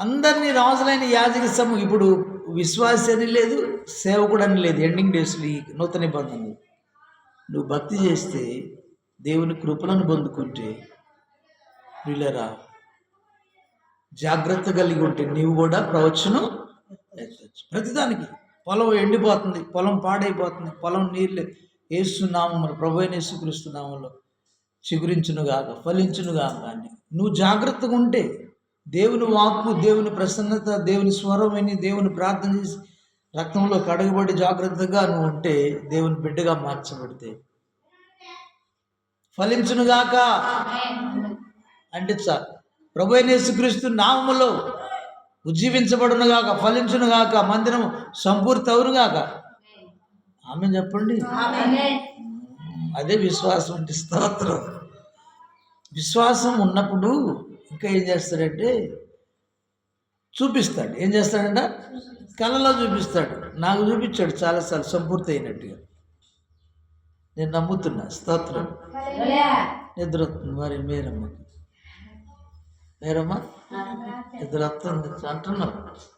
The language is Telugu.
అందరినీ రాజులైన యాజక సమూహం ఇప్పుడు విశ్వాసి అని లేదు సేవకుడు అని లేదు ఎండింగ్ డేస్లో ఈ నూతన నిబంధనలు. నువ్వు భక్తి చేస్తే దేవుని కృపలను పొందుకుంటే వీళ్ళరా జాగ్రత్త కలిగి ఉంటే నీవు కూడా ప్రవచనం ఎత్తచ్చు. ప్రతిదానికి పొలం ఎండిపోతుంది పొలం పాడైపోతుంది పొలం నీళ్ళు వేస్తున్నాము ప్రభు అయిన యేసుక్రీస్తున్నాములో చిగురించునుగాక ఫలించునుగాక అని. నువ్వు జాగ్రత్తగా ఉంటే దేవుని వాక్కు దేవుని ప్రసన్నత దేవుని స్వరం విని దేవుని ప్రార్థన చేసి రక్తంలో కడగబడి జాగ్రత్తగా నువ్వు ఉంటే దేవుని బిడ్డగా మార్చబడితే. ఫలించునుగాక అంటే చాలు ప్రభు యేసుక్రీస్తు నామములో ఉజ్జీవించబడునుగాక ఫలించునుగాక మందిరం సంపూర్తి అవునుగాక ఆమె చెప్పండి. అదే విశ్వాసం అంటే స్తోత్రం. విశ్వాసం ఉన్నప్పుడు ఇంకా ఏం చేస్తాడంటే చూపిస్తాడు. ఏం చేస్తాడంట? కళలో చూపిస్తాడు. నాకు చూపించాడు చాలాసార్లు సంపూర్తి అయినట్టుగా నేను నమ్ముతున్నా. స్తోత్రం. నిద్ర వస్తుంది మరి మీరమ్మ. మీరమ్మ? నిద్ర వస్తుంది అంటున్నావు ఇవన్నీ